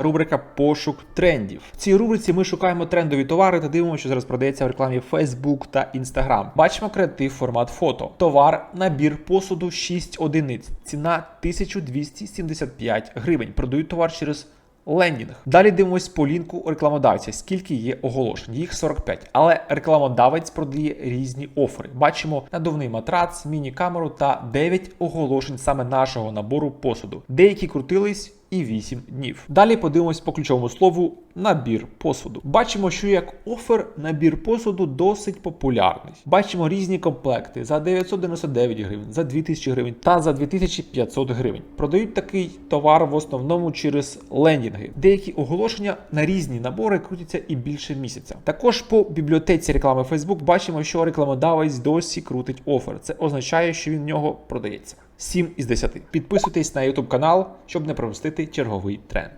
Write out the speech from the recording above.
Рубрика пошук трендів. В цій рубриці ми шукаємо трендові товари та дивимося, що зараз продається в рекламі Facebook та Instagram. Бачимо креатив формат фото. Товар, набір посуду 6 одиниць. Ціна 1275 гривень. Продають товар через лендінг. Далі дивимось по лінку рекламодавця, скільки є оголошень. Їх 45. Але рекламодавець продає різні офери. Бачимо надувний матрац, міні-камеру та 9 оголошень саме нашого набору посуду. Деякі крутились і 8 днів. Далі подивимось по ключовому слову набір посуду. Бачимо, що як офер набір посуду досить популярний. Бачимо різні комплекти за 999 гривень, за 2000 гривень та за 2500 гривень. Продають такий товар в основному через лендінги. Деякі оголошення на різні набори крутяться і більше місяця. Також по бібліотеці реклами Facebook бачимо, що рекламодавець досі крутить офер. Це означає, що він в нього продається. 7 із 10. Підписуйтесь на YouTube канал, щоб не пропустити черговий тренд.